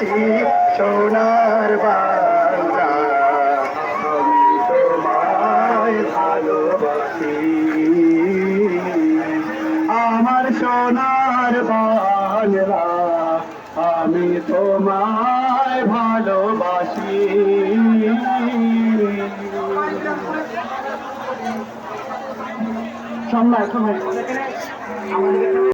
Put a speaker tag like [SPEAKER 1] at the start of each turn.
[SPEAKER 1] আছি সোনার ভালোবাসি। আমার সোনার বাংলা আমি তোমায় ভালোবাসি। সম্রাট আমাদের